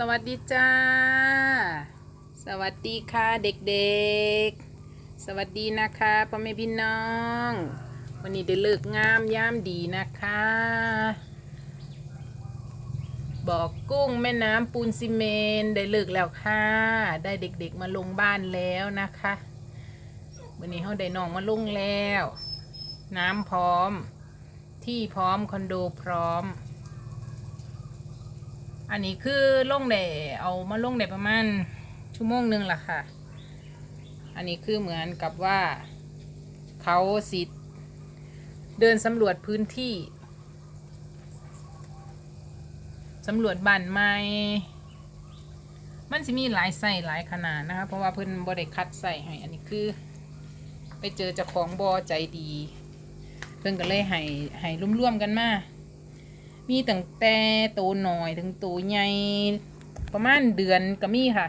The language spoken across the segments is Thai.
สวัสดีจ้า สวัสดีค่ะเด็กๆ สวัสดีนะคะพ่อแม่พี่น้อง วันนี้ได้เลิกงามยามดีนะคะ บอกกุ้งแม่น้ำปูนซีเมนได้เลิกแล้วค่ะ ได้เด็กๆมาลงบ้านแล้วนะคะ วันนี้เขาได้น้องมาลงแล้ว น้ำพร้อม ที่พร้อมคอนโดพร้อม อันนี้คือลงได้เอามาลงได้ประมาณชั่วโมงหนึ่งละค่ะ อันนี้คือเหมือนกับว่าเขาสิเดินสำรวจพื้นที่สำรวจบ้านใหม่มันจะมีหลายไส้หลายขนาดนะคะ เพราะว่าเพิ่นบ่ได้คัดใส่ให้ อันนี้คือ ไปเจอเจ้าของบอใจดี เพิ่นก็เลยให้ให้ร่วมๆกันมา มีตั้งแต่โตวหน่อยถึงโตวใหญ่ประมาณเดือนก็มีค่ะ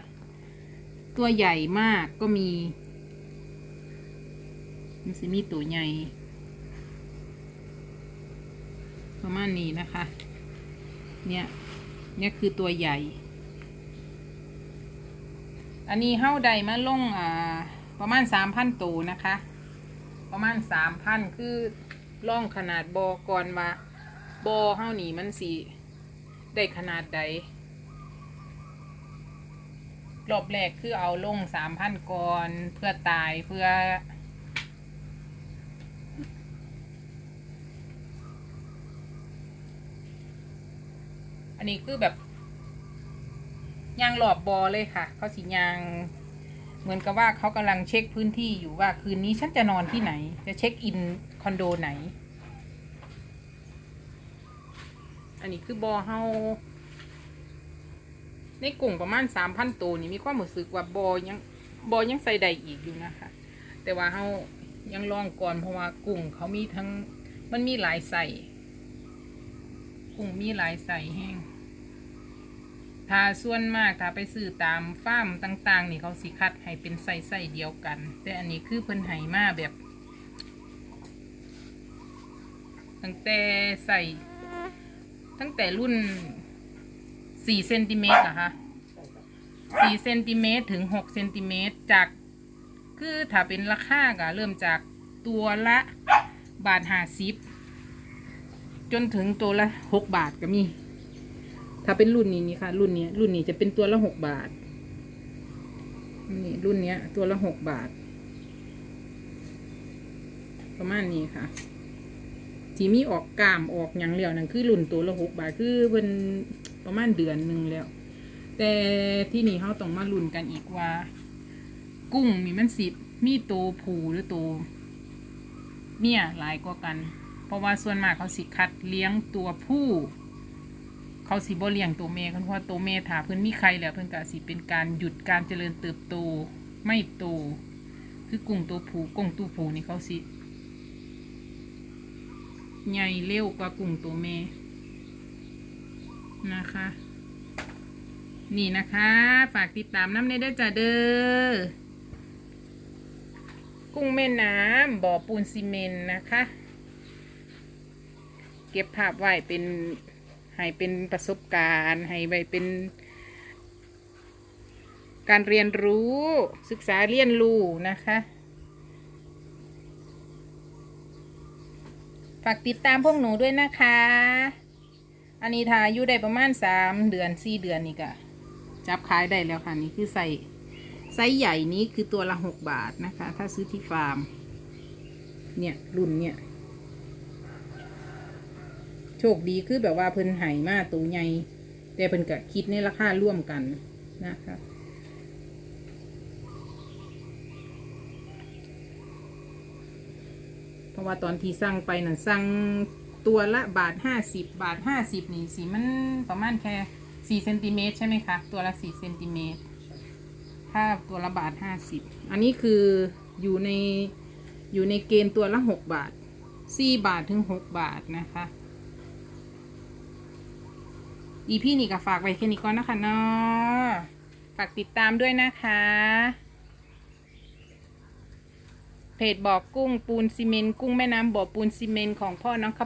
ตัวใหญ่มากก็มีมันจะมีตัวใหญ่ ประมาณนี้นะคะ เนี่ย เนี่ยคือตัวใหญ่ อันนี้เฮ้าใดมาลงอ่าประมาณสามพันตัวนะคะ ประมาณสามพันคือล่องขนาดบอกรว่า บอเฮานี่มันสิได้ขนาดใดรอบแรกคือเอาลงสามพันก่อนเพื่อตายเพื่อ อันนี้คือแบบยางหลอบบอเลยค่ะ เขาสิยางเหมือนกับว่าเขากำลังเช็คพื้นที่อยู่ว่าคืนนี้ฉันจะนอนที่ไหน จะเช็คอินคอนโดไหน อันนี้คือบอเฮาในกลุ่มประมาณสามพันตัวนี่มีความรู้สึกว่าบอยังบอยังใส่ใดอีกอยู่นะคะ แต่ว่าเฮายังลองก่อนเพราะว่ากุ้งเขามีทั้งมันมีหลายใส่กุ้งมีหลายใส่แห้งถ้าส่วนมากถ้าไปซื้อตามฟาร์มต่าง ๆ นี่เขาสิคัดให้เป็นใส่ใส่เดียวกัน แต่อันนี้คือเพิ่นให้มาแบบ ตั้งแต่ใส่ ตั้งแต่รุ่น4เซนติเมตรนะคะ4เซนติเมตรถึง6เซนติเมตรจาก คือถ้าเป็นราคาก็เริ่มจากตัวละบาทห้าสิบจนถึงตัวละ6บาทก็มี ถ้าเป็นรุ่นนี้นี่ค่ะ รุ่นนี้รุ่นนี้จะเป็นตัวละ6บาท นี่รุ่นเนี้ยตัวละ6บาท ประมาณนี้ค่ะ ที่มีออกกามออกหยังแล้วนั่นคือรุ่นตัวละหกบาทคือเป็นประมาณเดือนหนึ่งแล้ว แต่ที่นี่เขาต้องมาลุ้นกันอีกว่า กุ้งมีมันสิบมีตัวผูหรือตัวเมียหลายกว่ากัน เพราะว่าส่วนมากเขาสิคัดเลี้ยงตัวผู้เขาสิบ่เลี้ยงตัวเมย์เพราะตัวเมย์ถาเพิ่นมีใครแล้วเพิ่นก็สิเป็นการหยุดการเจริญเติบโตไม่โตคือกุ้งตัวผูกุ้งตัวผูนี่เขาสิ ใหญ่เร็วกว่ากุ้งตัวเมนะคะ นี่นะคะ ฝากติดตามน้ำในเด้อจ้าเด้อกุ้งแม่น้ำบ่อปูนซีเมนต์นะคะ เก็บภาพไว้เป็นให้เป็นประสบการณ์ให้ไว้เป็น การเรียนรู้ศึกษาเรียนรู้นะคะากติดตามพวกหนูด้วยนะคะ อันนี้ทาอายุได้ประมาณสามเดือนสี่เดือนนี่ก็จับขายได้แล้วค่ะนี่คือใส่ไซส์ใหญ่นี้คือตัวละหกบาทนะคะ ถ้าซื้อที่ฟาร์ม เนี่ยรุ่นเนี่ยโชคดีคือแบบว่าเพิ่นไห่มาตัวใหญ่แต่เพิ่นก็คิดในราคาร่วมกันนะคะ เพ ราะว่าตอนที่สั่งไปนั่นสั่งตัวละบาทห้าสิบบาทห้าสิบนี่สีมันประมาณแค่สี่เซนติเมตรใช่ไหมคะ ตัวละสี่เซนติเมตรถ้าตัวละบาทห้าสิบอันนี้คืออยู่ในอยู่ในเกณฑ์ตัวละหกบาทสี่บาทถึงหกบาทนะคะ อีพี่นี่ก็ฝากไว้แค่นี้ก่อนนะคะเนาะฝากติดตามด้วยนะคะ เพจบอกกุ้งปูนซีเมนต์กุ้งแม่น้ำบ่อปูนซีเมนต์ของพ่อน้องข